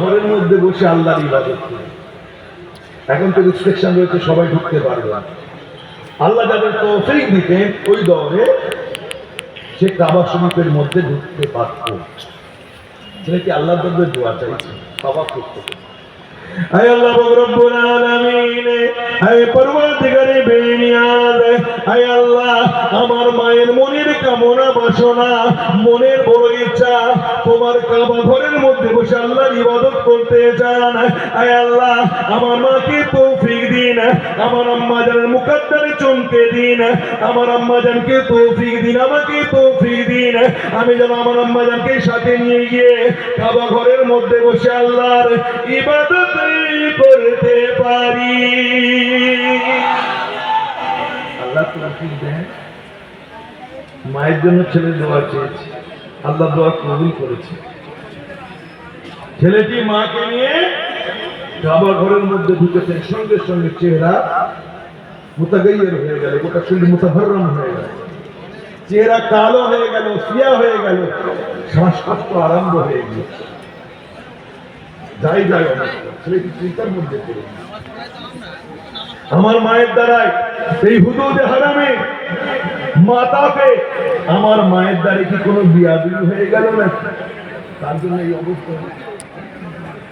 ঘরের মধ্যে বসে আল্লাহর ইবাদত করে। এখন তো রেস্ট্রিকশন রয়েছে, সবাই ঢুকতে পারবে না। আল্লাহ যাদের তৌফিক দিতেন ওই দরে সে কাবা শরীফের মধ্যে ঢুকতে পারত। সেটা কি আল্লাহ দরবে দোয়া চাইছে? বাবা করতে আয় আল্লাহ রব্বুল আলামিন আয় পরবর্তীকারে বেনিয়াদ আয় আল্লাহ, আমার মায়ের মনের কামনা বাসনা, মনের বড় ইচ্ছা, তোমার কাবা ঘরের মধ্যে বসে আল্লাহর ইবাদত করতে চান। আয় আল্লাহ, আমার মাকে তৌফিক দিন, আমার আম্মা জানের মুকদ্দারে চমকে দিন, আমার আম্মা জানকে তৌফিক দিন, আমাকে তৌফিক দিন। আমি যেন আমার আম্মা জানকে সাথে নিয়ে গিয়ে কাবা ঘরের মধ্যে বসে আল্লাহর ইবাদত করতে পারি। আল্লাহ তৌফিক দেন। মায়ের জন্য ছেলে দোয়া চেয়েছে। আল্লাহ দোয়া কবুল করেছে। ছেলেটি মাকে নিয়ে কাবা ঘরের মধ্যে ঢুকেছেন সঙ্গে সঙ্গে চেহারা মুতাগাইয়ের হয়ে গেল, গোটা শরীর মুতাভারম হয়ে গেল। চেহারা কালো হয়ে গেল সিয়া হয়ে গেল, শ্বাসকষ্ট আরম্ভ হয়ে গিয়েছে যাই যাই ছেলেটি চিন্তার মধ্যে আমার মায়ের দ্বারাই এই হুদুদে হারামে। মাতাকে আমার মায়ের দ্বারে কি কোনো বিয়াদুল হয়ে গেল না তার জন্য এই অবস্থা।